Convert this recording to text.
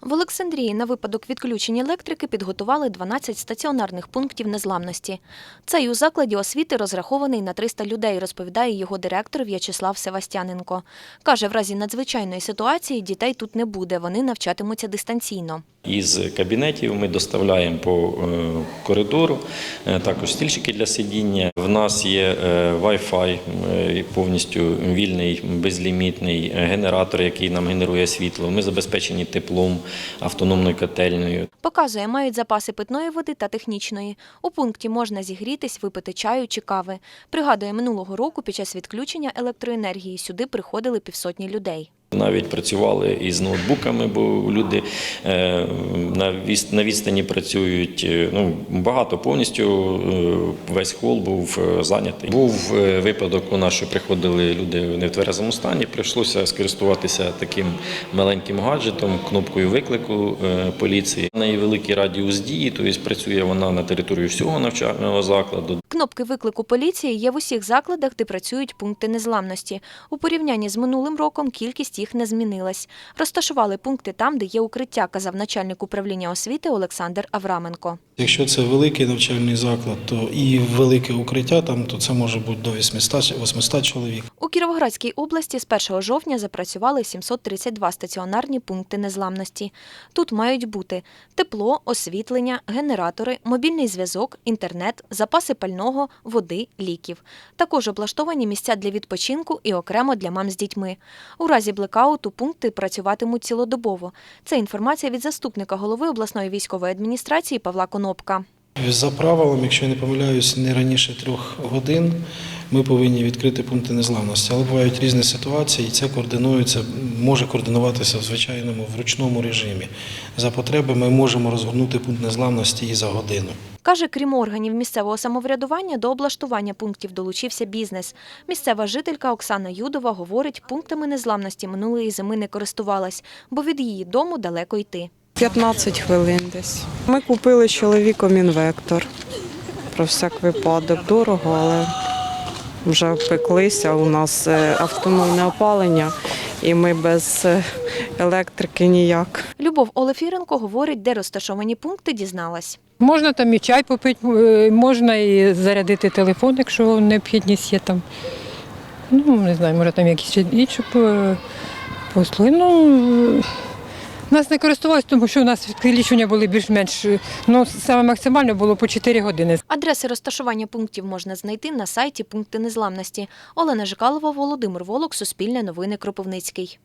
В Олександрії на випадок відключення електрики підготували 12 стаціонарних пунктів незламності. Цей у закладі освіти розрахований на 300 людей, розповідає його директор В'ячеслав Севастяненко. Каже, в разі надзвичайної ситуації дітей тут не буде, вони навчатимуться дистанційно. Із кабінетів ми доставляємо по е, коридору, е, також стільчики для сидіння. В нас є е, Wi-Fi, повністю вільний, безлімітний генератор, який нам генерує світло. Ми забезпечені теплом, автономною котельною. Показує, мають запаси питної води та технічної. У пункті можна зігрітись, випити чаю чи кави. Пригадує, минулого року під час відключення електроенергії сюди приходили півсотні людей. Навіть працювали із ноутбуками, бо люди е, на на відстані працюють. Е, Ну, багато повністю е, весь хол був зайнятий. Був випадок у нас, що приходили люди в тверезому стані. Прийшлося скористуватися таким маленьким гаджетом, кнопкою виклику поліції. В неї великий радіус дії, тобто працює вона на території всього навчального закладу. Кнопки виклику поліції є в усіх закладах, де працюють пункти незламності. У порівнянні з минулим роком кількість їх не змінилась. Розташували пункти там, де є укриття, казав начальник управління освіти Олександр Авраменко. Якщо це великий навчальний заклад, то і велике укриття там, то це може бути до 800, 800 чоловік. Кіровоградській області з 1 жовтня запрацювали 732 стаціонарні пункти незламності. Тут мають бути тепло, освітлення, генератори, мобільний зв'язок, інтернет, запаси пального, води, ліків. Також облаштовані місця для відпочинку і окремо для мам з дітьми. У разі блекауту пункти працюватимуть цілодобово. Це інформація від заступника голови обласної військової адміністрації Павла Конопка. За правилом, якщо я не помиляюсь, не раніше трьох годин ми повинні відкрити пункти незламності. Але бувають різні ситуації, і це координується, може координуватися в звичайному вручному режимі. За потреби ми можемо розгорнути пункт незламності і за годину. Каже, крім органів місцевого самоврядування, до облаштування пунктів долучився бізнес. Місцева жителька Оксана Юдова говорить, пунктами незламності минулої зими не користувалась, бо від її дому далеко йти. 15 хвилин десь. Ми купили з чоловіком інвектор. Про всяк випадок. Дорого, але вже впеклися. У нас е, автономне опалення, і ми без е, електрики ніяк. Любов Олефіренко говорить, де розташовані пункти, дізналась. Можна там і чай попити, е, можна і зарядити телефон, якщо необхідність є там. Ну, не знаю, може там якісь інші послуги. Ну, нас не користувалися, тому що у нас відключення були більш-менш, е, ну, саме максимально було по 4 години. Адреси розташування пунктів можна знайти на сайті пункти незламності. Олена Жикалова, Володимир Волок, Суспільне новини Кропивницький.